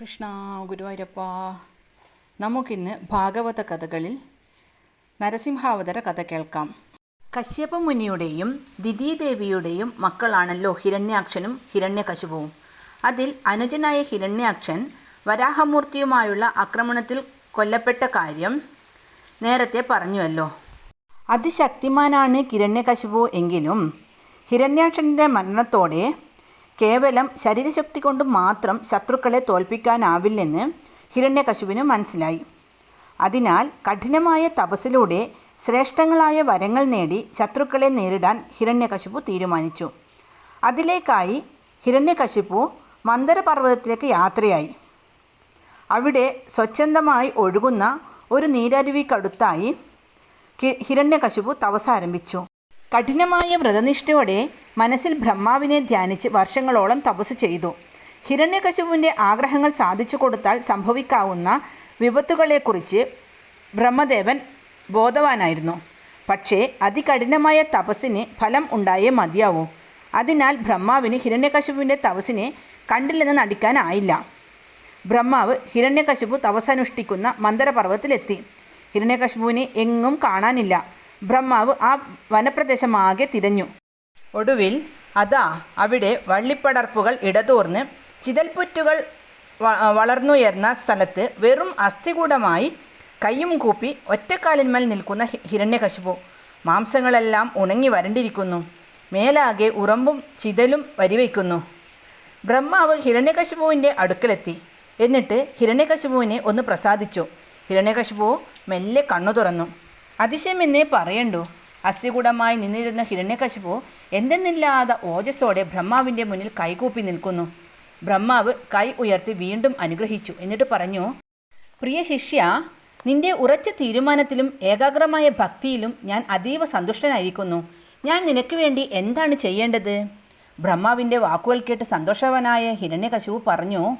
കൃഷ്ണ ഗുരുവായൂരപ്പ. നമുക്കിന്ന് ഭാഗവത കഥകളിൽ നരസിംഹാവതര കഥ കേൾക്കാം. കശ്യപ മുനിയുടെയും ദിതീദേവിയുടെയും മക്കളാണല്ലോ ഹിരണ്യാക്ഷനും ഹിരണ്യകശുപവും അതിൽ അനുജനായ ഹിരണ്യാക്ഷൻ വരാഹമൂർത്തിയുമായുള്ള ആക്രമണത്തിൽ കൊല്ലപ്പെട്ട കാര്യം നേരത്തെ പറഞ്ഞുവല്ലോ. അതിശക്തിമാനാണ് ഹിരണ്യകശിപു എങ്കിലും ഹിരണ്യാക്ഷന്റെ മരണത്തോടെ കേവലം ശരീരശക്തി കൊണ്ട് മാത്രം ശത്രുക്കളെ തോൽപ്പിക്കാനാവില്ലെന്ന് ഹിരണ്യകശുവിന് മനസ്സിലായി. അതിനാൽ കഠിനമായ തപസ്സിലൂടെ ശ്രേഷ്ഠങ്ങളായ വരങ്ങൾ നേടി ശത്രുക്കളെ നേരിടാൻ ഹിരണ്യകശിപു തീരുമാനിച്ചു. അതിലേക്കായി ഹിരണ്യകശിപു മന്ദരപർവതത്തിലേക്ക് യാത്രയായി. അവിടെ സ്വച്ഛന്തമായി ഒഴുകുന്ന ഒരു നീരരുവിക്കടുത്തായി ഹിരണ്യകശിപു തപസ് ആരംഭിച്ചു കഠിനമായ വ്രതനിഷ്ഠയോടെ മനസ്സിൽ ബ്രഹ്മാവിനെ ധ്യാനിച്ച് വർഷങ്ങളോളം തപസ് ചെയ്തു. ഹിരണ്യകശുവിന്റെ ആഗ്രഹങ്ങൾ സാധിച്ചു കൊടുത്താൽ സംഭവിക്കാവുന്ന വിപത്തുകളെക്കുറിച്ച് ബ്രഹ്മദേവൻ ബോധവാനായിരുന്നു. പക്ഷേ അതികഠിനമായ തപസ്സിന് ഫലം ഉണ്ടായേ മതിയാവൂ. അതിനാൽ ബ്രഹ്മാവിന് ഹിരണ്യകശുവിന്റെ തപസ്സിനെ കണ്ടില്ലെന്ന് നടിക്കാനായില്ല. ബ്രഹ്മാവ് ഹിരണ്യകശുപു തപസ്സനുഷ്ഠിക്കുന്ന മന്ദരപർവത്തിലെത്തി. ഹിരണ്യകശിപുവിനെ എങ്ങും കാണാനില്ല. ബ്രഹ്മാവ് ആ വനപ്രദേശമാകെ തിരഞ്ഞു. ഒടുവിൽ അതാ അവിടെ വള്ളിപ്പടർപ്പുകൾ ഇടതൂർന്ന് ചിതൽപ്പുറ്റുകൾ വളർന്നുയർന്ന സ്ഥലത്ത് വെറും അസ്ഥികൂടമായി കയ്യും കൂപ്പി ഒറ്റക്കാലിന്മേൽ നിൽക്കുന്ന ഹിരണ്യകശിപു മാംസങ്ങളെല്ലാം ഉണങ്ങി വരണ്ടിരിക്കുന്നു. മേലാകെ ഉറമ്പും ചിതലും വരിവയ്ക്കുന്നു. ബ്രഹ്മാവ് ഹിരണ്യകശിപുവിന്റെ അടുക്കലെത്തി. എന്നിട്ട് ഹിരണ്യകശിപുവിനെ ഒന്ന് പ്രസാദിച്ചു. ഹിരണ്യകശിപു മെല്ലെ കണ്ണു തുറന്നു. അതിശയമെന്നേ പറയണ്ടു. അസ്ഥികൂടമായി നിന്നിരുന്ന ഹിരണ്യകശിപു എന്തെന്നില്ലാതെ ഓജസ്സോടെ ബ്രഹ്മാവിന്റെ മുന്നിൽ കൈകൂപ്പി നിൽക്കുന്നു. ബ്രഹ്മാവ് കൈ ഉയർത്തി വീണ്ടും അനുഗ്രഹിച്ചു. എന്നിട്ട് പറഞ്ഞു പ്രിയ ശിഷ്യ നിന്റെ ഉറച്ച തീരുമാനത്തിലും ഏകാഗ്രമായ ഭക്തിയിലും ഞാൻ അതീവ സന്തുഷ്ടനായിരിക്കുന്നു. ഞാൻ നിനക്ക് വേണ്ടി എന്താണ് ചെയ്യേണ്ടത്? ബ്രഹ്മാവിന്റെ വാക്കുകൾ കേട്ട് സന്തോഷവനായ ഹിരണ്യകശിപു പറഞ്ഞു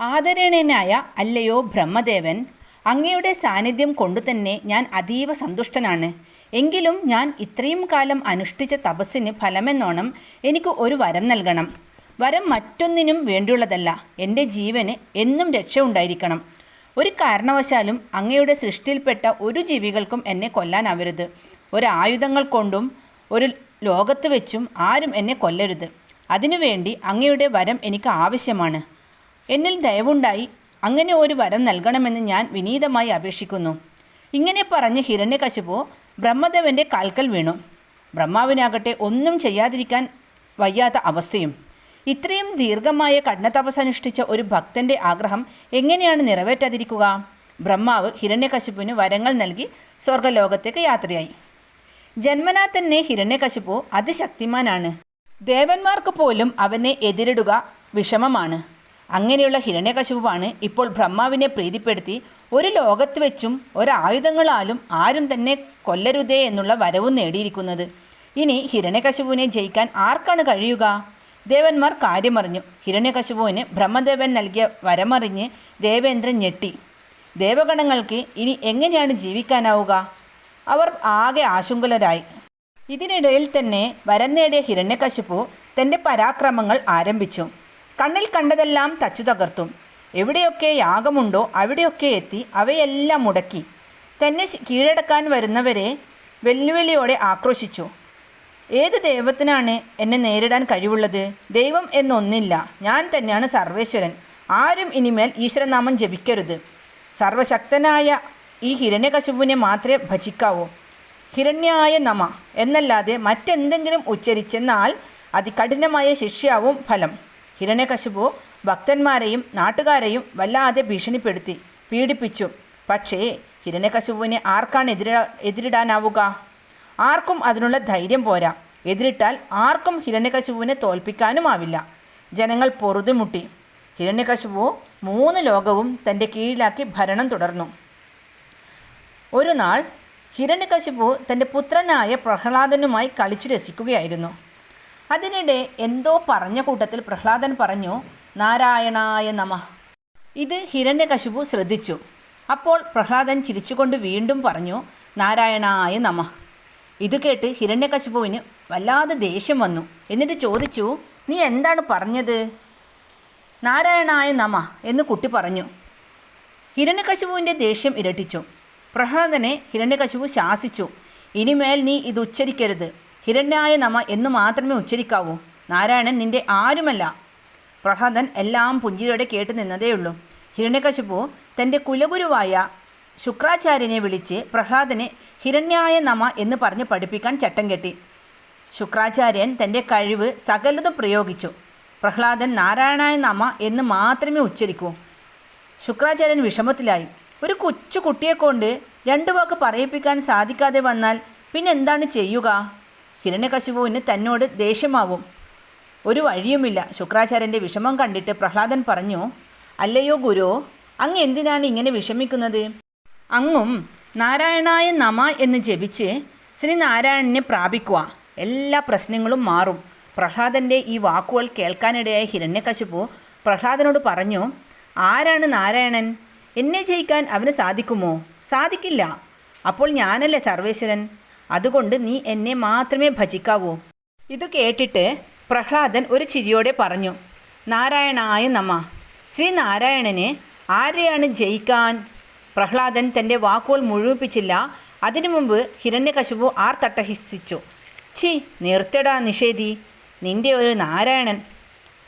ആദരണീയനായ അല്ലയോ ബ്രഹ്മദേവൻ അങ്ങയുടെ സാന്നിധ്യം കൊണ്ടുതന്നെ ഞാൻ അതീവ സന്തുഷ്ടനാണ്. എങ്കിലും ഞാൻ ഇത്രയും കാലം അനുഷ്ഠിച്ച തപസ്സിന് ഫലമെന്നോണം എനിക്ക് ഒരു വരം നൽകണം. വരം മറ്റൊന്നിനും വേണ്ടിയുള്ളതല്ല. എന്റെ ജീവന് എന്നും രക്ഷ ഉണ്ടായിരിക്കണം. ഒരു കാരണവശാലും അങ്ങയുടെ സൃഷ്ടിയിൽപ്പെട്ട ഒരു ജീവികൾക്കും എന്നെ കൊല്ലാനാവരുത്. ഒരു ആയുധങ്ങൾ കൊണ്ടും ഒരു ലോകത്ത് വെച്ചും ആരും എന്നെ കൊല്ലരുത്. അതിനുവേണ്ടി അങ്ങയുടെ വരം എനിക്ക് ആവശ്യമാണ്. എന്നിൽ ദയവുണ്ടായി അങ്ങനെ ഒരു വരം നൽകണമെന്ന് ഞാൻ വിനീതമായി അപേക്ഷിക്കുന്നു. ഇങ്ങനെ പറഞ്ഞ് ഹിരണ്യകശിപു ബ്രഹ്മദേവന്റെ കാൽക്കൽ വീണു. ബ്രഹ്മാവിനാകട്ടെ ഒന്നും ചെയ്യാതിരിക്കാൻ വയ്യാത്ത അവസ്ഥയും. ഇത്രയും ദീർഘമായ കഠിനതപസ് അനുഷ്ഠിച്ച ഒരു ഭക്തന്റെ ആഗ്രഹം എങ്ങനെയാണ് നിറവേറ്റാതിരിക്കുക? ബ്രഹ്മാവ് ഹിരണ്യകശിപുവിന് വരങ്ങൾ നൽകി സ്വർഗലോകത്തേക്ക് യാത്രയായി. ജന്മനാ തന്നെ ഹിരണ്യകശിപു അതിശക്തിമാനാണ്. ദേവന്മാർക്ക് പോലും അവനെ എതിരിടുക വിഷമമാണ്. അങ്ങനെയുള്ള ഹിരണ്യകശിപുവാണ് ഇപ്പോൾ ബ്രഹ്മാവിനെ പ്രീതിപ്പെടുത്തി ഒരു ലോകത്ത് വെച്ചും ഒരായുധങ്ങളാലും ആരും തന്നെ കൊല്ലരുതേ എന്നുള്ള വരവും നേടിയിരിക്കുന്നത്. ഇനി ഹിരണ്യകശിപുവിനെ ജയിക്കാൻ ആർക്കാണ് കഴിയുക? ദേവന്മാർ കാര്യമറിഞ്ഞു. ഹിരണ്യകശുവിന് ബ്രഹ്മദേവൻ നൽകിയ വരമറിഞ്ഞ് ദേവേന്ദ്രൻ ഞെട്ടി. ദേവഗണങ്ങൾക്ക് ഇനി എങ്ങനെയാണ് ജീവിക്കാനാവുക? അവർ ആകെ ആശുങ്കുലരായി ഇതിനിടയിൽ തന്നെ വരം നേടിയ ഹിരണ്യകശിപു തന്റെ പരാക്രമങ്ങൾ ആരംഭിച്ചു. കണ്ണിൽ കണ്ടതെല്ലാം തച്ചു തകർത്തും. എവിടെയൊക്കെ യാഗമുണ്ടോ അവിടെയൊക്കെ എത്തി അവയെല്ലാം മുടക്കി. തന്നെ കീഴടക്കാൻ വരുന്നവരെ വെല്ലുവിളിയോടെ ആക്രോശിച്ചു. ഏത് ദൈവത്തിനാണ് എന്നെ നേരിടാൻ കഴിവുള്ളത്? ദൈവം എന്നൊന്നില്ല. ഞാൻ തന്നെയാണ് സർവേശ്വരൻ. ആരും ഇനിമേൽ ഈശ്വരനാമം ജപിക്കരുത്. സർവശക്തനായ ഈ ഹിരണ്യകശുപുവിനെ മാത്രമേ ഭജിക്കാവൂ. ഹിരണ്യായ നമ എന്നല്ലാതെ മറ്റെന്തെങ്കിലും ഉച്ചരിച്ചെന്നാൽ അതികഠിനമായ ശിക്ഷയാവും ഫലം. ഹിരണ്യകശിപു ഭക്തന്മാരെയും നാട്ടുകാരെയും വല്ലാതെ ഭീഷണിപ്പെടുത്തി പീഡിപ്പിച്ചു. പക്ഷേ ഹിരണ്യകശിപുവിനെ ആർക്കാണ് എതിരിടാ എതിരിടാനാവുക? ആർക്കും അതിനുള്ള ധൈര്യം പോരാ. എതിരിട്ടാൽ ആർക്കും ഹിരണ്യകശിപുവിനെ തോൽപ്പിക്കാനുമാവില്ല. ജനങ്ങൾ പൊറുതുമുട്ടി. ഹിരണ്യകശിപു മൂന്ന് ലോകവും തന്റെ കീഴിലാക്കി ഭരണം തുടർന്നു. ഒരു നാൾ ഹിരണ്യകശിപു തന്റെ പുത്രനായ പ്രഹ്ലാദനുമായി കളിച്ചു രസിക്കുകയായിരുന്നു. അതിനിടെ എന്തോ പറഞ്ഞ കൂട്ടത്തിൽ പ്രഹ്ലാദൻ പറഞ്ഞു നാരായണായ നമ. ഇത് ഹിരണ്യകശിപു ശ്രദ്ധിച്ചു. അപ്പോൾ പ്രഹ്ലാദൻ ചിരിച്ചുകൊണ്ട് വീണ്ടും പറഞ്ഞു നാരായണായ നമ. ഇത് കേട്ട് ഹിരണ്യകശിപുവിന് വല്ലാതെ ദേഷ്യം വന്നു. എന്നിട്ട് ചോദിച്ചു നീ എന്താണ് പറഞ്ഞത്? നാരായണായ നമ എന്ന് കുട്ടി പറഞ്ഞു. ഹിരണ്യകശുപുവിന്റെ ദേഷ്യം ഇരട്ടിച്ചു. പ്രഹ്ലാദനെ ഹിരണ്യകശുപു ശാസിച്ചു. ഇനിമേൽ നീ ഇത് ഉച്ചരിക്കരുത്. ഹിരണ്യായ നമ എന്ന് മാത്രമേ ഉച്ചരിക്കാവൂ. നാരായണൻ നിന്റെ ആരുമല്ല. പ്രഹ്ലാദൻ എല്ലാം പുഞ്ചിരിയോടെ കേട്ടു നിന്നതേയുള്ളൂ. ഹിരണ്യകശിപു തന്റെ കുലഗുരുവായ ശുക്രാചാര്യനെ വിളിച്ച് പ്രഹ്ലാദനെ ഹിരണ്യായ നമ എന്ന് പറഞ്ഞ് പഠിപ്പിക്കാൻ ചട്ടം കെട്ടി. ശുക്രാചാര്യൻ തന്റെ കഴിവ് സകലതും പ്രയോഗിച്ചു. പ്രഹ്ലാദൻ നാരായണായ നമ എന്ന് മാത്രമേ ഉച്ചരിക്കൂ. ശുക്രാചാര്യൻ വിഷമത്തിലായി. ഒരു കൊച്ചു കുട്ടിയെക്കൊണ്ട് രണ്ടു വാക്ക് പറയിപ്പിക്കാൻ സാധിക്കാതെ വന്നാൽ പിന്നെന്താണ് ചെയ്യുക? ഹിരണ്യകശിപുവിന് തന്നോട് ദേഷ്യമാവും. ഒരു വഴിയുമില്ല. ശുക്രാചാര്യന്റെ വിഷമം കണ്ടിട്ട് പ്രഹ്ലാദൻ പറഞ്ഞു അല്ലയോ ഗുരു അങ്ങ് എന്തിനാണ് ഇങ്ങനെ വിഷമിക്കുന്നത്? അങ്ങും നാരായണായ നമ എന്ന് ജപിച്ച് ശ്രീ നാരായണനെ പ്രാപിക്കുക എല്ലാ പ്രശ്നങ്ങളും മാറും. പ്രഹ്ലാദന്റെ ഈ വാക്കുകൾ കേൾക്കാനിടയായ ഹിരണ്യകശിപു പ്രഹ്ലാദനോട് പറഞ്ഞു ആരാണ് നാരായണൻ? എന്നെ ജയിക്കാൻ അവന് സാധിക്കുമോ? സാധിക്കില്ല. അപ്പോൾ ഞാനല്ലേ സർവേശ്വരൻ? അതുകൊണ്ട് നീ എന്നെ മാത്രമേ ഭജിക്കാവൂ. ഇത് കേട്ടിട്ട് പ്രഹ്ലാദൻ ഒരു ചിരിയോടെ പറഞ്ഞു നാരായണായ നമ ശ്രീനാരായണനെ ആരെയാണ് ജയിക്കാൻ? പ്രഹ്ലാദൻ തന്റെ വാക്കുകൾ മുഴുവിപ്പിച്ചില്ല. അതിനു മുമ്പ് ഹിരണ്യകശുപു ആർ തട്ടഹിസിച്ചു ഛി നിർത്തടാ നിഷേധി നിന്റെ ഒരു നാരായണൻ.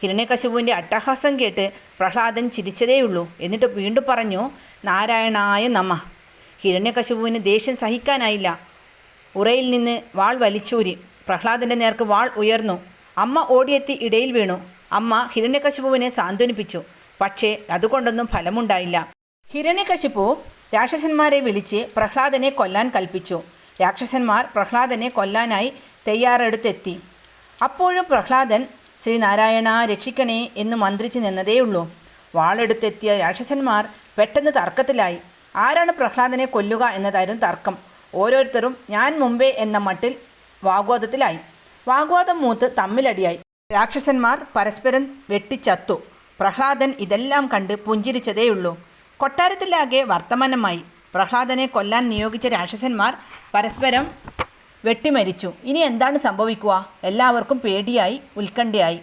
ഹിരണ്യകശുപുവിന്റെ അട്ടഹാസം കേട്ട് പ്രഹ്ലാദൻ ചിരിച്ചതേയുള്ളൂ. എന്നിട്ട് വീണ്ടും പറഞ്ഞു നാരായണായ നമ ഹിരണ്യകശുപുവിന് ദേഷ്യം സഹിക്കാനായില്ല. ഉറയിൽ നിന്ന് വാൾ വലിച്ചൂരി. പ്രഹ്ലാദന്റെ നേർക്ക് വാൾ ഉയർന്നു. അമ്മ ഓടിയെത്തി ഇടയിൽ വീണു. അമ്മ ഹിരണ്യകശിപുവിനെ സാന്ത്വനിപ്പിച്ചു. പക്ഷേ അതുകൊണ്ടൊന്നും ഫലമുണ്ടായില്ല. ഹിരണ്യകശിപു രാക്ഷസന്മാരെ വിളിച്ച് പ്രഹ്ലാദനെ കൊല്ലാൻ കൽപ്പിച്ചു. രാക്ഷസന്മാർ പ്രഹ്ലാദനെ കൊല്ലാനായി തയ്യാറെടുത്തെത്തി. അപ്പോഴും പ്രഹ്ലാദൻ ശ്രീനാരായണ രക്ഷിക്കണേ എന്ന് മന്ത്രിച്ചു നിന്നതേയുള്ളൂ. വാളെടുത്തെത്തിയ രാക്ഷസന്മാർ പെട്ടെന്ന് തർക്കത്തിലായി. ആരാണ് പ്രഹ്ലാദനെ കൊല്ലുക എന്നതായിരുന്നു തർക്കം. ഓരോരുത്തരും ഞാൻ മുമ്പേ എന്ന മട്ടിൽ വാഗ്വാദത്തിലായി. വാഗ്വാദം മൂത്ത് തമ്മിലടിയായി. രാക്ഷസന്മാർ പരസ്പരം വെട്ടിച്ചത്തു. പ്രഹ്ലാദൻ ഇതെല്ലാം കണ്ട് പുഞ്ചിരിച്ചതേയുള്ളൂ. കൊട്ടാരത്തിലാകെ വർത്തമാനമായി. പ്രഹ്ലാദനെ കൊല്ലാൻ നിയോഗിച്ച രാക്ഷസന്മാർ പരസ്പരം വെട്ടിമരിച്ചു. ഇനി എന്താണ് സംഭവിക്കുക? എല്ലാവർക്കും പേടിയായി ഉത്കണ്ഠയായി.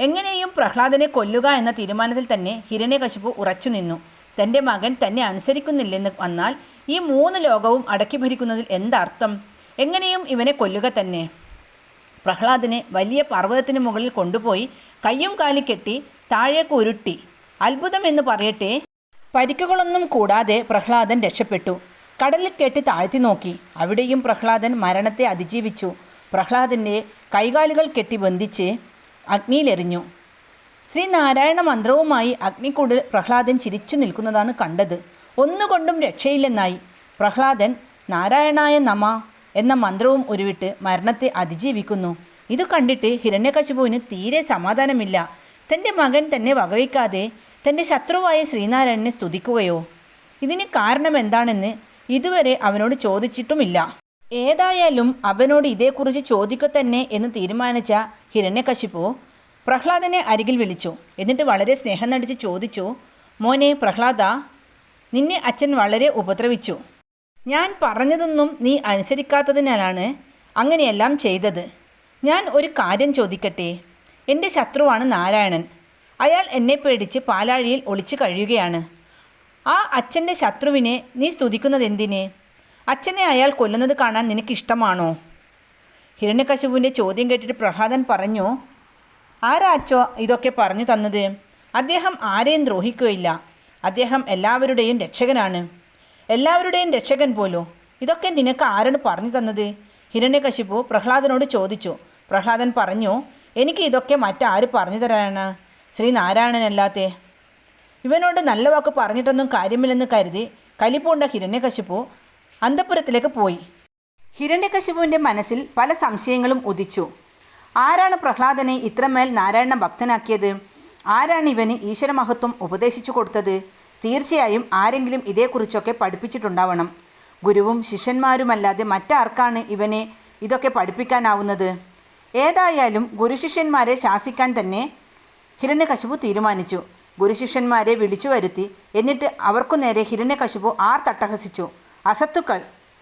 എങ്ങനെയും പ്രഹ്ലാദനെ കൊല്ലുക എന്ന തീരുമാനത്തിൽ തന്നെ ഹിരണ്യകശിപു ഉറച്ചു നിന്നു തന്റെ മകൻ തന്നെ അനുസരിക്കുന്നില്ലെന്ന് വന്നാൽ ഈ മൂന്ന് ലോകവും അടക്കി ഭരിക്കുന്നതിൽ എന്തർത്ഥം? എങ്ങനെയും ഇവനെ കൊല്ലുക തന്നെ. പ്രഹ്ലാദിനെ വലിയ പർവതത്തിന് മുകളിൽ കൊണ്ടുപോയി കയ്യും കാലും കെട്ടി താഴേക്ക് ഉരുട്ടി. അത്ഭുതം എന്ന് പറയട്ടെ പരിക്കുകളൊന്നും കൂടാതെ പ്രഹ്ലാദൻ രക്ഷപ്പെട്ടു. കടലിൽ കെട്ടി താഴ്ത്തി നോക്കി. അവിടെയും പ്രഹ്ലാദൻ മരണത്തെ അതിജീവിച്ചു. പ്രഹ്ലാദന്റെ കൈകാലുകൾ കെട്ടി ബന്ധിച്ച് അഗ്നിയിലെറിഞ്ഞു. ശ്രീനാരായണ മന്ത്രവുമായി അഗ്നിക്കൂടിൽ പ്രഹ്ലാദൻ ചിരിച്ചു നിൽക്കുന്നതാണ് കണ്ടത്. ഒന്നുകൊണ്ടും രക്ഷയില്ലെന്നായി. പ്രഹ്ലാദൻ നാരായണായ നമ എന്ന മന്ത്രവും ഉരുവിട്ട് മരണത്തെ അതിജീവിക്കുന്നു. ഇത് കണ്ടിട്ട് ഹിരണ്യകശിപുവിന് തീരെ സമാധാനമില്ല. തന്റെ മകൻ തന്നെ വകവയ്ക്കാതെ തന്റെ ശത്രുവായ ശ്രീനാരായണനെ സ്തുതിക്കുകയോ? ഇതിന് കാരണം എന്താണെന്ന് ഇതുവരെ അവനോട് ചോദിച്ചിട്ടുമില്ല. ഏതായാലും അവനോട് ഇതേക്കുറിച്ച് ചോദിക്കുക തന്നെ എന്ന് തീരുമാനിച്ച ഹിരണ്യകശിപു പ്രഹ്ലാദനെ അരികിൽ വിളിച്ചു. എന്നിട്ട് വളരെ സ്നേഹം നടിച്ച് ചോദിച്ചു മോനെ പ്രഹ്ലാദ നിന്നെ അച്ഛൻ വളരെ ഉപദ്രവിച്ചു. ഞാൻ പറഞ്ഞതൊന്നും നീ അനുസരിക്കാത്തതിനാലാണ് അങ്ങനെയെല്ലാം ചെയ്തത്. ഞാൻ ഒരു കാര്യം ചോദിക്കട്ടെ? എന്റെ ശത്രുവാണ് നാരായണൻ. അയാൾ എന്നെ പേടിച്ച് പാലാഴിയിൽ ഒളിച്ചു കഴിയുകയാണ്. ആ അച്ഛന്റെ ശത്രുവിനെ നീ സ്തുതിക്കുന്നതെന്തിനെ? അച്ഛനെ അയാൾ കൊല്ലുന്നത് കാണാൻ നിനക്കിഷ്ടമാണോ? ഹിരണ്യകശുവിന്റെ ചോദ്യം കേട്ടിട്ട് പ്രഹ്ലാദൻ പറഞ്ഞു ആരാച്ചോ ഇതൊക്കെ പറഞ്ഞു തന്നത്? അദ്ദേഹം ആരെയും ദ്രോഹിക്കുകയില്ല. അദ്ദേഹം എല്ലാവരുടെയും രക്ഷകനാണ്. എല്ലാവരുടെയും രക്ഷകൻ പോലോ? ഇതൊക്കെ നിനക്ക് ആരാണ് പറഞ്ഞു തന്നത്? ഹിരണ്യകശിപു പ്രഹ്ലാദനോട് ചോദിച്ചു. പ്രഹ്ലാദൻ പറഞ്ഞു എനിക്ക് ഇതൊക്കെ മറ്റാര് പറഞ്ഞു തരാനാണ്? ശ്രീനാരായണനല്ലാത്തേ. ഇവനോട് നല്ല വാക്ക് പറഞ്ഞിട്ടൊന്നും കാര്യമില്ലെന്ന് കരുതി കലിപ്പൂണ്ട ഹിരണ്യകശിപു അന്തപുരത്തിലേക്ക് പോയി. ഹിരണ്യകശിപുവിന്റെ മനസ്സിൽ പല സംശയങ്ങളും ഉദിച്ചു. ആരാണ് പ്രഹ്ലാദനെ ഇത്രമേൽ നാരായണ ഭക്തനാക്കിയത്? ആരാണ് ഇവന് ഈശ്വരമഹത്വം ഉപദേശിച്ചു കൊടുത്തത്? തീർച്ചയായും ആരെങ്കിലും ഇതേക്കുറിച്ചൊക്കെ പഠിപ്പിച്ചിട്ടുണ്ടാവണം. ഗുരുവും ശിഷ്യന്മാരുമല്ലാതെ മറ്റാർക്കാണ് ഇവനെ ഇതൊക്കെ പഠിപ്പിക്കാനാവുന്നത്? ഏതായാലും ഗുരുശിഷ്യന്മാരെ ശാസിക്കാൻ തന്നെ ഹിരണ്യകശുപു തീരുമാനിച്ചു. ഗുരുശിഷ്യന്മാരെ വിളിച്ചു വരുത്തി. എന്നിട്ട് അവർക്കു നേരെ ഹിരണ്യകശുപു ആർ തട്ടഹസിച്ചു. അസത്തുക്കൾ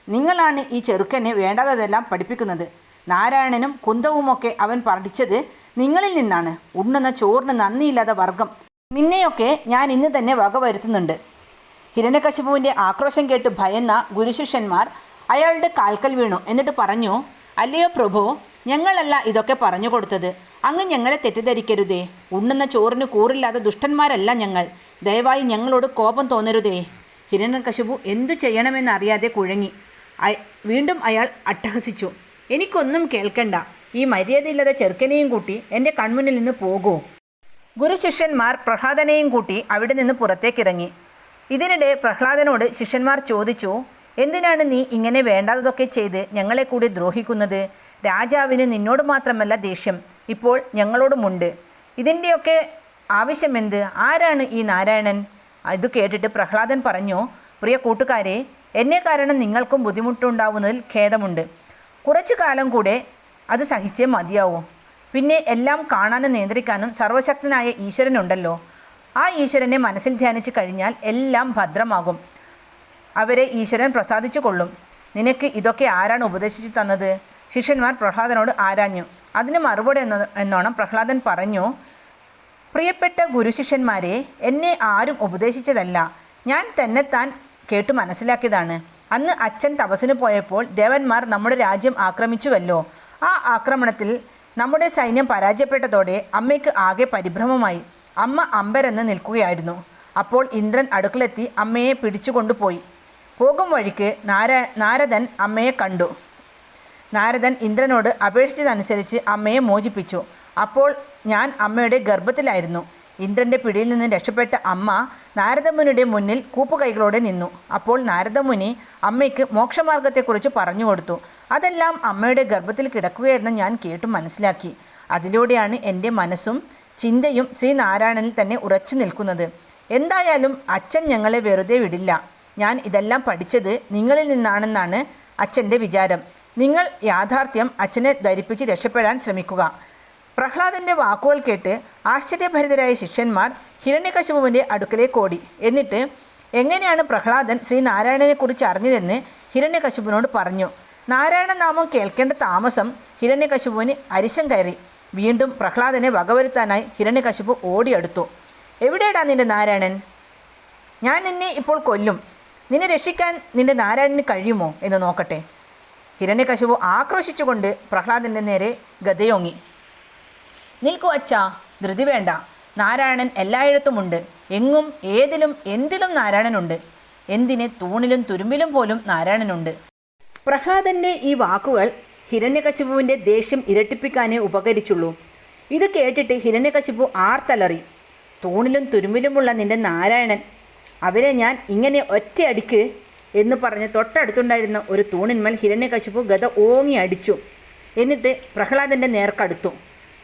നിങ്ങളാണ് ഈ ചെറുക്കനെ വേണ്ടാത്തതെല്ലാം പഠിപ്പിക്കുന്നത്. നാരായണനും കുന്തവുമൊക്കെ അവൻ പഠിച്ചത് നിങ്ങളിൽ നിന്നാണ് ഉണ്ണുന്ന ചോറിന് നന്ദിയില്ലാത്ത വർഗം. നിന്നെയൊക്കെ ഞാൻ ഇന്ന് തന്നെ വകവരുത്തുന്നുണ്ട് ഹിരണ്യകശിപുവിന്റെ ആക്രോശം കേട്ട് ഭയന്ന ഗുരുശിഷ്യന്മാർ അയാളുടെ കാൽക്കൽ വീണു. എന്നിട്ട് പറഞ്ഞു അല്ലയോ പ്രഭു ഞങ്ങളല്ല ഇതൊക്കെ പറഞ്ഞു കൊടുത്തത്. അങ്ങ് ഞങ്ങളെ തെറ്റിദ്ധരിക്കരുതേ. ഉണ്ണുന്ന ചോറിന് കൂറില്ലാതെ ദുഷ്ടന്മാരല്ല ഞങ്ങൾ. ദയവായി ഞങ്ങളോട് കോപം തോന്നരുതേ. ഹിരണ്യകശിപു എന്തു ചെയ്യണമെന്നറിയാതെ കുഴങ്ങി. വീണ്ടും അയാൾ അട്ടഹസിച്ചു. എനിക്കൊന്നും കേൾക്കണ്ട. ഈ മര്യാദയില്ലാതെ ചെറുക്കനെയും കൂട്ടി എന്റെ കൺമുന്നിൽ നിന്ന് പോകൂ. ഗുരുശിഷ്യന്മാർ പ്രഹ്ലാദനെയും കൂട്ടി അവിടെ നിന്ന് പുറത്തേക്കിറങ്ങി. ഇതിനിടെ പ്രഹ്ലാദനോട് ശിഷ്യന്മാർ ചോദിച്ചു എന്തിനാണ് നീ ഇങ്ങനെ വേണ്ടാത്തതൊക്കെ ചെയ്ത് ഞങ്ങളെ കൂടി ദ്രോഹിക്കുന്നത്? രാജാവിന് നിന്നോട് മാത്രമല്ല ദേഷ്യം. ഇപ്പോൾ ഞങ്ങളോടുമുണ്ട് ഇതിന്റെയൊക്കെ ആവശ്യമെന്ത്? ആരാണ് ഈ നാരായണൻ? ഇത് കേട്ടിട്ട് പ്രഹ്ലാദൻ പറഞ്ഞു പ്രിയ കൂട്ടുകാരെ എന്നെ കാരണം നിങ്ങൾക്കും ബുദ്ധിമുട്ടുണ്ടാവുന്നതിൽ ഖേദമുണ്ട്. കുറച്ചു കാലം കൂടെ അത് സഹിച്ചേ മതിയാവൂ. പിന്നെ എല്ലാം കാണാനും നിയന്ത്രിക്കാനും സർവശക്തനായ ഈശ്വരനുണ്ടല്ലോ. ആ ഈശ്വരനെ മനസ്സിൽ ധ്യാനിച്ച് കഴിഞ്ഞാൽ എല്ലാം ഭദ്രമാകും. അവരെ ഈശ്വരൻ പ്രസാദിച്ചു കൊള്ളും. നിനക്ക് ഇതൊക്കെ ആരാണ് ഉപദേശിച്ചു തന്നത്? ശിഷ്യന്മാർ പ്രഹ്ലാദനോട് ആരാഞ്ഞു? അതിന് മറുപടി എന്ന എന്നോണം പ്രഹ്ലാദൻ പറഞ്ഞു പ്രിയപ്പെട്ട ഗുരുശിഷ്യന്മാരെ എന്നെ ആരും ഉപദേശിച്ചതല്ല. ഞാൻ തന്നെ താൻ കേട്ടു മനസ്സിലാക്കിയതാണ്. അന്ന് അച്ഛൻ തപസ്സിന് പോയപ്പോൾ ദേവന്മാർ നമ്മുടെ രാജ്യം ആക്രമിച്ചുവല്ലോ. ആ ആക്രമണത്തിൽ നമ്മുടെ സൈന്യം പരാജയപ്പെട്ടതോടെ അമ്മയ്ക്ക് ആകെ പരിഭ്രമമായി. അമ്മ അമ്പരന്ന് നിൽക്കുകയായിരുന്നു. അപ്പോൾ ഇന്ദ്രൻ അടുക്കളെത്തി അമ്മയെ പിടിച്ചുകൊണ്ടുപോയി. പോകും വഴിക്ക് നാര നാരദൻ അമ്മയെ കണ്ടു. നാരദൻ ഇന്ദ്രനോട് അപേക്ഷിച്ചതനുസരിച്ച് അമ്മയെ മോചിപ്പിച്ചു. അപ്പോൾ ഞാൻ അമ്മയുടെ ഗർഭത്തിലായിരുന്നു. ഇന്ദ്രന്റെ പിടിയിൽ നിന്ന് രക്ഷപ്പെട്ട അമ്മ നാരദമുനിയുടെ മുന്നിൽ കൂപ്പുകൈകളോടെ നിന്നു. അപ്പോൾ നാരദമുനി അമ്മയ്ക്ക് മോക്ഷമാർഗത്തെക്കുറിച്ച് പറഞ്ഞു കൊടുത്തു. അതെല്ലാം അമ്മയുടെ ഗർഭത്തിൽ കിടക്കുകയായിരുന്നു ഞാൻ കേട്ടു മനസ്സിലാക്കി. അതിലൂടെയാണ് എന്റെ മനസ്സും ചിന്തയും ശ്രീനാരായണനിൽ തന്നെ ഉറച്ചു നിൽക്കുന്നത്. എന്തായാലും അച്ഛൻ ഞങ്ങളെ വെറുതെ വിടില്ല. ഞാൻ ഇതെല്ലാം പഠിച്ചത് നിങ്ങളിൽ നിന്നാണെന്നാണ് അച്ഛന്റെ വിചാരം. നിങ്ങൾ യാഥാർത്ഥ്യം അച്ഛനെ ധരിപ്പിച്ച് രക്ഷപ്പെടാൻ ശ്രമിക്കുക. പ്രഹ്ലാദന്റെ വാക്കുകൾ കേട്ട് ആശ്ചര്യഭരിതരായ ശിഷ്യന്മാർ ഹിരണ്യകശിപുവിന്റെ അടുക്കലേക്ക് ഓടി. എന്നിട്ട് എങ്ങനെയാണ് പ്രഹ്ലാദൻ ശ്രീനാരായണനെക്കുറിച്ച് അറിഞ്ഞതെന്ന് ഹിരണ്യകശിപുവിനോട് പറഞ്ഞു. നാരായണ നാമം കേൾക്കേണ്ട താമസം ഹിരണ്യകശിപുവിന് അരിശം കയറി. വീണ്ടും പ്രഹ്ലാദനെ വകവരുത്താനായി ഹിരണ്യകശിപു ഓടിയെടുത്തു. എവിടെയടാ നിന്റെ നാരായണൻ? ഞാൻ നിന്നെ ഇപ്പോൾ കൊല്ലും. നിന്നെ രക്ഷിക്കാൻ നിന്റെ നാരായണന് കഴിയുമോ? എന്ന് നോക്കട്ടെ. ഹിരണ്യകശിപു ആക്രോശിച്ചുകൊണ്ട് പ്രഹ്ലാദന്റെ നേരെ ഗതയോങ്ങി നിൽക്കൂ അച്ഛാ ധൃതി വേണ്ട. നാരായണൻ എല്ലായിടത്തുമുണ്ട് എങ്ങും ഏതിലും എന്തിലും നാരായണനുണ്ട്. എന്തിന് തൂണിലും തുരുമ്പിലും പോലും നാരായണനുണ്ട്. പ്രഹ്ലാദന്റെ ഈ വാക്കുകൾ ഹിരണ്യകശിപുവിന്റെ ദേഷ്യം ഇരട്ടിപ്പിക്കാനേ ഉപകരിച്ചുള്ളൂ. ഇത് കേട്ടിട്ട് ഹിരണ്യകശിപു ആർത്തലറി. തൂണിലും തുരുമ്പിലുമുള്ള നിന്റെ നാരായണൻ അവരെ ഞാൻ ഇങ്ങനെ ഒറ്റയടിക്ക് എന്ന് പറഞ്ഞ് തൊട്ടടുത്തുണ്ടായിരുന്ന ഒരു തൂണിന്മേൽ ഹിരണ്യകശിപു ഗത ഓങ്ങി അടിച്ചു. എന്നിട്ട് പ്രഹ്ലാദന്റെ നേർക്കടുത്തു.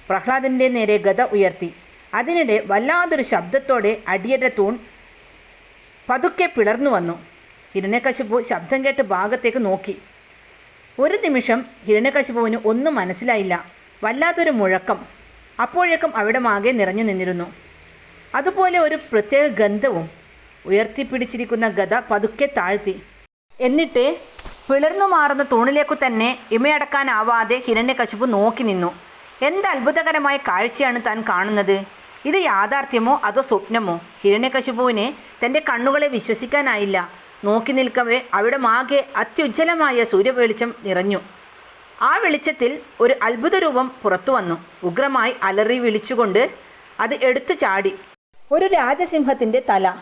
പ്രഹ്ലാദന്റെ നേരെ ഗത ഉയർത്തി. അതിനിടെ വല്ലാതൊരു ശബ്ദത്തോടെ അടിയുടെ തൂൺ പതുക്കെ പിളർന്നു വന്നു. ഹിരണ്യകശിപു ശബ്ദം കേട്ട് ഭാഗത്തേക്ക് നോക്കി. ഒരു നിമിഷം ഹിരണ്യകശിപുവിന് ഒന്നും മനസ്സിലായില്ല. വല്ലാത്തൊരു മുഴക്കം. അപ്പോഴേക്കും അവിടെ മാകെ നിറഞ്ഞു നിന്നിരുന്നു. അതുപോലെ ഒരു പ്രത്യേക ഗന്ധവും ഉയർത്തിപ്പിടിച്ചിരിക്കുന്ന ഗത പതുക്കെ താഴ്ത്തി. എന്നിട്ട് പിളർന്നു മാറുന്ന തൂണിലേക്കു തന്നെ ഇമയടക്കാനാവാതെ ഹിരണ്യകശിപു നോക്കി നിന്നു. എന്ത് അത്ഭുതകരമായ കാഴ്ചയാണ് താൻ കാണുന്നത്? ഇത് യാഥാർത്ഥ്യമോ അതോ സ്വപ്നമോ? ഹിരണ്യകശിപുവിനെ തന്റെ കണ്ണുകളെ വിശ്വസിക്കാനായില്ല. നോക്കി നിൽക്കവേ അവിടെ മാകെ അത്യുജ്ജലമായ സൂര്യവെളിച്ചം നിറഞ്ഞു. ആ വെളിച്ചത്തിൽ ഒരു അത്ഭുത രൂപം പുറത്തു വന്നു. ഉഗ്രമായി അലറി വിളിച്ചുകൊണ്ട് അത് എടുത്തു ചാടി. ഒരു രാജസിംഹത്തിന്റെ തല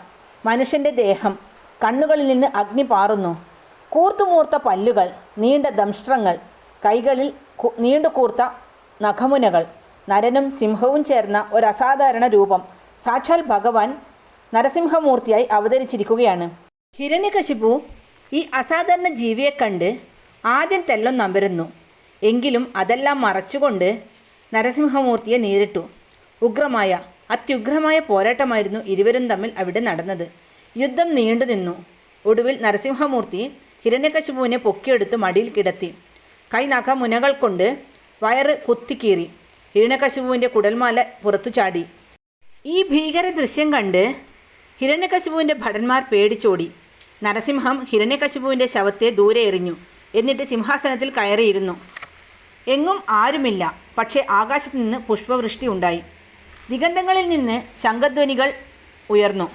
മനുഷ്യന്റെ ദേഹം കണ്ണുകളിൽ നിന്ന് അഗ്നി പാറുന്നു. കൂർത്തുമൂർത്ത പല്ലുകൾ നീണ്ട ദംഷ്ട്രങ്ങൾ കൈകളിൽ നീണ്ടു കൂർത്ത നഖമുനകൾ നരനും സിംഹവും ചേർന്ന ഒരു അസാധാരണ രൂപം. സാക്ഷാൽ ഭഗവാൻ നരസിംഹമൂർത്തിയായി അവതരിച്ചിരിക്കുകയാണ്. ഹിരണ്യകശിപു ഈ അസാധാരണ ജീവിയെ കണ്ട് ആദ്യം തെല്ലം നമ്പരുന്നു എങ്കിലും അതെല്ലാം മറച്ചുകൊണ്ട് നരസിംഹമൂർത്തിയെ നേരിട്ടു. ഉഗ്രമായ അത്യുഗ്രമായ പോരാട്ടമായിരുന്നു ഇരുവരും തമ്മിൽ അവിടെ നടന്നത്. യുദ്ധം നീണ്ടു നിന്നു. ഒടുവിൽ നരസിംഹമൂർത്തി ഹിരണ്യകശിപുവിനെ പൊക്കിയെടുത്ത് മടിയിൽ കിടത്തി. കൈ നഖ മുനകൾ കൊണ്ട് വയറ് കുത്തിക്കീറി. ഹിരണ്യകശിപുവിന്റെ കുടൽമാല പുറത്തു ചാടി. ഈ ഭീകര ദൃശ്യം കണ്ട് ഹിരണ്യകശിപുവിന്റെ ഭടന്മാർ പേടിച്ചോടി. നരസിംഹം ഹിരണ്യകശിപുവിന്റെ ശവത്തെ ദൂരെ എറിഞ്ഞു. എന്നിട്ട് സിംഹാസനത്തിൽ കയറിയിരുന്നു. എങ്ങും ആരുമില്ല. പക്ഷേ ആകാശത്ത് നിന്ന് പുഷ്പവൃഷ്ടി ഉണ്ടായി. ദിഗന്ധങ്ങളിൽ നിന്ന് ശംഖധ്വനികൾ ഉയർന്നു.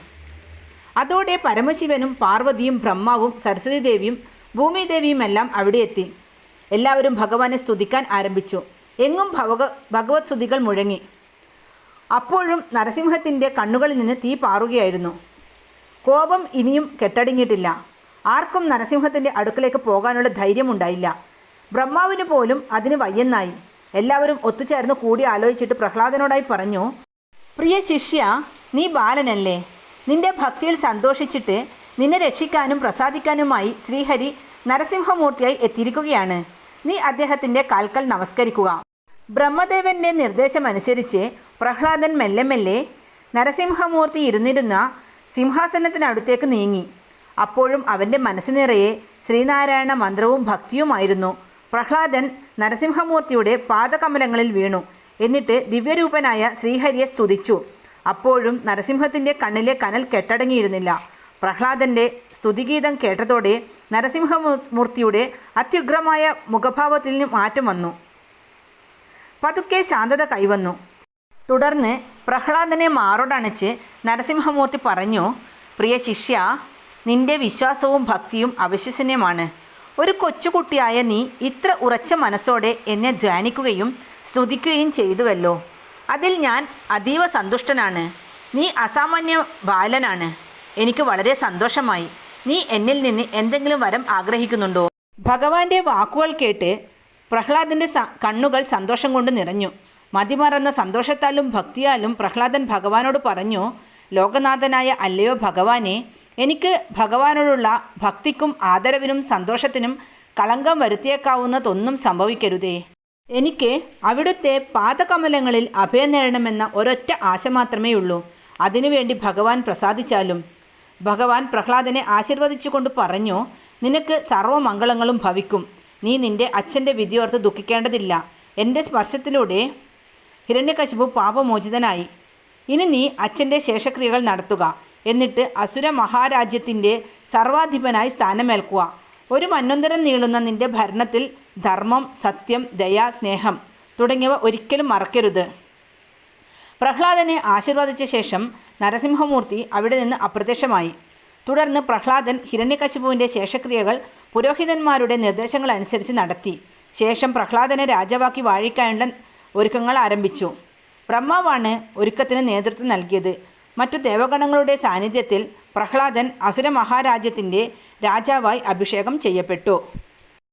അതോടെ പരമശിവനും പാർവതിയും ബ്രഹ്മാവും സരസ്വതി ദേവിയും ഭൂമിദേവിയുമെല്ലാം അവിടെ എത്തി. എല്ലാവരും ഭഗവാനെ സ്തുതിക്കാൻ ആരംഭിച്ചു. എങ്ങും ഭവക ഭഗവത് സ്തുതികൾ മുഴങ്ങി. അപ്പോഴും നരസിംഹത്തിന്റെ കണ്ണുകളിൽ നിന്ന് തീ പാറുകയായിരുന്നു. കോപം ഇനിയും കെട്ടടങ്ങിയിട്ടില്ല ആർക്കും നരസിംഹത്തിന്റെ അടുക്കലേക്ക് പോകാനുള്ള ധൈര്യമുണ്ടായില്ല. ബ്രഹ്മാവിന് പോലും അതിന് വയ്യെന്നായി. എല്ലാവരും ഒത്തുചേർന്ന് കൂടി ആലോചിച്ചിട്ട് പ്രഹ്ലാദനോടായി പറഞ്ഞു പ്രിയ ശിഷ്യ നീ ബാലനല്ലേ? നിന്റെ ഭക്തിയിൽ സന്തോഷിച്ചിട്ട് നിന്നെ രക്ഷിക്കാനും പ്രസാദിക്കാനുമായി ശ്രീഹരി നരസിംഹമൂർത്തിയായി എത്തിയിരിക്കുകയാണ്. നീ അദ്ദേഹത്തിന്റെ കാൽക്കൽ നമസ്കരിക്കുക ബ്രഹ്മദേവന്റെ നിർദ്ദേശമനുസരിച്ച് പ്രഹ്ലാദൻ മെല്ലെ മെല്ലെ നരസിംഹമൂർത്തി ഇരുന്നിരുന്ന സിംഹാസനത്തിനടുത്തേക്ക് നീങ്ങി. അപ്പോഴും അവന്റെ മനസ്സ് നിറയെ ശ്രീനാരായണ മന്ത്രവും ഭക്തിയുമായിരുന്നു. പ്രഹ്ലാദൻ നരസിംഹമൂർത്തിയുടെ പാദകമലങ്ങളിൽ വീണു. എന്നിട്ട് ദിവ്യരൂപനായ ശ്രീഹരിയെ സ്തുതിച്ചു. അപ്പോഴും നരസിംഹത്തിന്റെ കണ്ണിലെ കനൽ കെട്ടടങ്ങിയിരുന്നില്ല. പ്രഹ്ലാദന്റെ സ്തുതിഗീതം കേട്ടതോടെ നരസിംഹമൂർത്തിയുടെ അത്യുഗ്രമായ മുഖഭാവത്തിൽ മാറ്റം വന്നു. പതുക്കെ ശാന്തത കൈവന്നു. തുടർന്ന് പ്രഹ്ലാദനെ മാറോടണച്ച് നരസിംഹമൂർത്തി പറഞ്ഞു പ്രിയ ശിഷ്യ നിന്റെ വിശ്വാസവും ഭക്തിയും അവിശ്വസനീയമാണ്. ഒരു കൊച്ചുകുട്ടിയായ നീ ഇത്ര ഉറച്ച മനസ്സോടെ എന്നെ ധ്യാനിക്കുകയും സ്തുതിക്കുകയും ചെയ്തുവല്ലോ. അതിൽ ഞാൻ അതീവ സന്തുഷ്ടനാണ്. നീ അസാമാന്യ ബാലനാണ്. എനിക്ക് വളരെ സന്തോഷമായി. നീ എന്നിൽ നിന്ന് എന്തെങ്കിലും വരം ആഗ്രഹിക്കുന്നുണ്ടോ? ഭഗവാന്റെ വാക്കുകൾ കേട്ട് പ്രഹ്ലാദന്റെ കണ്ണുകൾ സന്തോഷം കൊണ്ട് നിറഞ്ഞു. മതിമറന്ന സന്തോഷത്താലും ഭക്തിയാലും പ്രഹ്ലാദൻ ഭഗവാനോട് പറഞ്ഞു ലോകനാഥനായ അല്ലയോ ഭഗവാനെ എനിക്ക് ഭഗവാനോടുള്ള ഭക്തിക്കും ആദരവിനും സന്തോഷത്തിനും കളങ്കം വരുത്തിയേക്കാവുന്നതൊന്നും സംഭവിക്കരുതേ. എനിക്ക് അവിടുത്തെ പാദകമലങ്ങളിൽ അഭയം നേടണമെന്ന ഒരൊറ്റ ആശ മാത്രമേ ഉള്ളൂ. അതിനുവേണ്ടി ഭഗവാൻ പ്രസാദിച്ചാലും. ഭഗവാൻ പ്രഹ്ലാദനെ ആശീർവദിച്ചുകൊണ്ട് പറഞ്ഞു നിനക്ക് സർവമംഗളങ്ങളും ഭവിക്കും. നീ നിന്റെ അച്ഛന്റെ വിധിയോർത്ത് ദുഃഖിക്കേണ്ടതില്ല. എന്റെ സ്പർശത്തിലൂടെ ഹിരണ്യകശിപു പാപമോചിതനായി. ഇനി നീ അച്ഛന്റെ ശേഷക്രിയകൾ നടത്തുക. എന്നിട്ട് അസുര മഹാരാജ്യത്തിന്റെ സർവാധിപനായി സ്ഥാനമേൽക്കുക. ഒരു മന്വന്തരം നീളുന്ന നിന്റെ ഭരണത്തിൽ ധർമ്മം സത്യം ദയ സ്നേഹം തുടങ്ങിയവ ഒരിക്കലും മറക്കരുത്. പ്രഹ്ലാദനെ ആശീർവദിച്ച ശേഷം നരസിംഹമൂർത്തി അവിടെ നിന്ന് അപ്രത്യക്ഷമായി. തുടർന്ന് പ്രഹ്ലാദൻ ഹിരണ്യകശിപുവിന്റെ ശേഷക്രിയകൾ പുരോഹിതന്മാരുടെ നിർദ്ദേശങ്ങൾ അനുസരിച്ച് നടത്തി. ശേഷം പ്രഹ്ലാദനെ രാജാവാക്കി വാഴിക്കാനുള്ള ഒരുക്കങ്ങൾ ആരംഭിച്ചു. ബ്രഹ്മാവാണ് ഒരുക്കത്തിന് നേതൃത്വം നൽകിയത്. മറ്റു ദേവഗണങ്ങളുടെ സാന്നിധ്യത്തിൽ പ്രഹ്ലാദൻ അസുര മഹാരാജ്യത്തിന്റെ രാജാവായി അഭിഷേകം ചെയ്യപ്പെട്ടു.